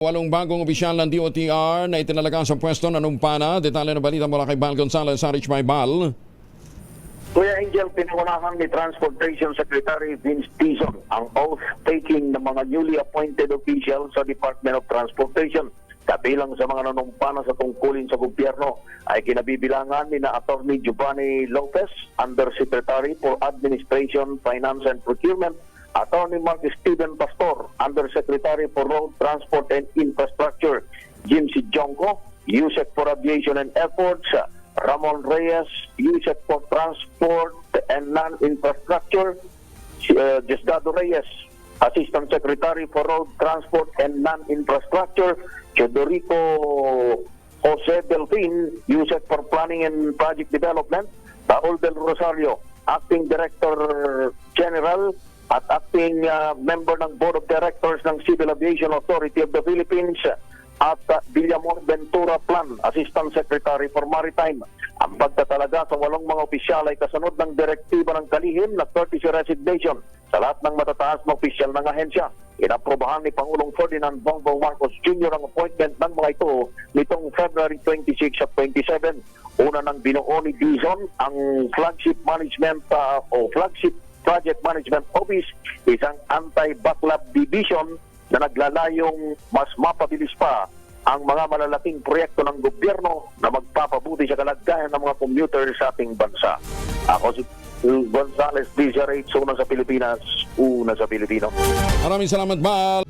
Walong bagong opisyal ng DOTR na itinalaga sa pwesto na numpana. Detalye na balita mula kay Bal Gonzalez sa Rich May Bal. Kuya Angel, pinangunahan ni Transportation Secretary Vince Dizon ang oath-taking ng mga newly appointed officials sa Department of Transportation. Kabilang sa mga nanumpana sa tungkulin sa gobyerno ay kinabibilangan ni na Attorney Giovanni Lopez, Undersecretary for Administration, Finance and Procurement, Attorney Mark Stephen Pastor, Undersecretary for Road Transport and Infrastructure, Jim C. Jonko, USEC for Aviation and Airports, Ramon Reyes, USEC for Transport and Non-Infrastructure, uh, Reyes, Assistant Secretary for Road Transport and Non-Infrastructure, Chodorico Jose Delfin, USEC for Planning and Project Development, Paul Del Rosario, Acting Director General at acting uh, member ng Board of Directors ng Civil Aviation Authority of the Philippines at uh, Villamor Ventura Plan, Assistant Secretary for Maritime. Ang pagtatalaga sa walong mga opisyal ay kasunod ng direktiba ng kalihim na courtesy resignation sa lahat ng matataas na opisyal ng ahensya. Inaprobahan ni Pangulong Ferdinand Bongbong Marcos Jr. ang appointment ng mga ito nitong February 26 at 27. Una nang binuo ni Dizon ang flagship management uh, o flagship Project Management Office, isang anti-backlog division na naglalayong mas mapabilis pa ang mga malalaking proyekto ng gobyerno na magpapabuti sa kalagayan ng mga commuter sa ating bansa. Ako si Gonzales DZRH, una sa Pilipinas, una sa Pilipino. Maraming salamat, Bal.